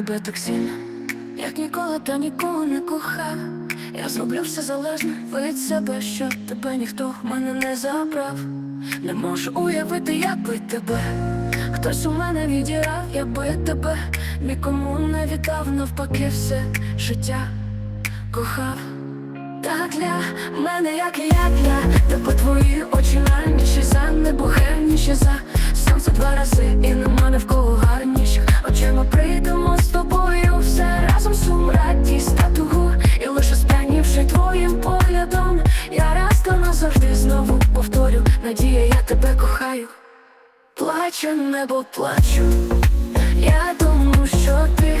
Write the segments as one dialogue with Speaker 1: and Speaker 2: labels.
Speaker 1: тебе так сильно, як ніколи та нікого не кохав. Я зроблю все залежне від себе, що тебе ніхто в мене не забрав. Не можу уявити, як би тебе. Хтось у мене відірав, я би тебе нікому не віддав, навпаки, все життя кохав. Так для мене, як і я для тебе твої очі гарніші за небогенніші за сонце два рази, і нема Надія, я тебе кохаю, плачу, небо плачу. Я думаю, що ти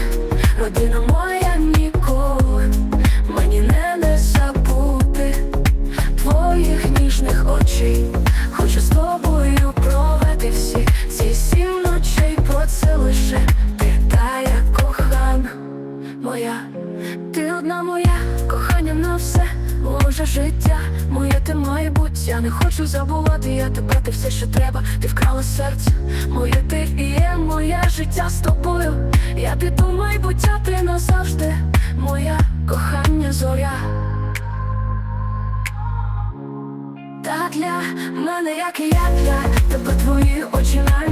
Speaker 1: родина моя ніколи Мені не, не забути твоїх ніжних очей. Хочу з тобою провести всі ці сім ночей, бо це лише ти та я кохана моя, ти одна моя, кохання на все, може життя, майбуття. Не хочу забувати, я тебе, ти все, що треба, ти вкрала серце, моє ти і є моє життя з тобою. Я піду майбуття, ти назавжди, моя кохання зоря. Та для мене, як і я для тебе твої очі найніші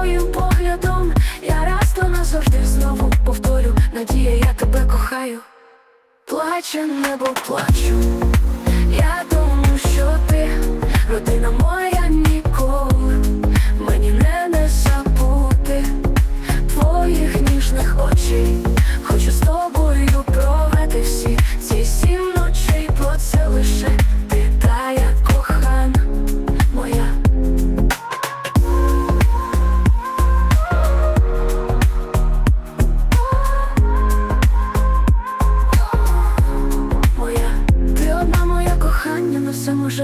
Speaker 1: твоїм поглядом, я раз то назавжди знову повторю. Надія, я тебе кохаю, плаче небо плачу. Я думаю, що ти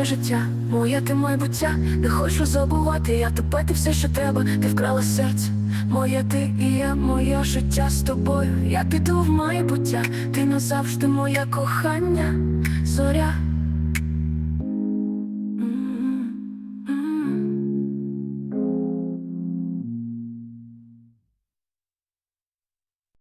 Speaker 1: життя. Моє ти майбуття, не хочу забувати. Я тебе, ти все, що треба, ти вкрала серце. Моє ти і я, моє життя з тобою. Я піду в майбуття, ти назавжди моє кохання.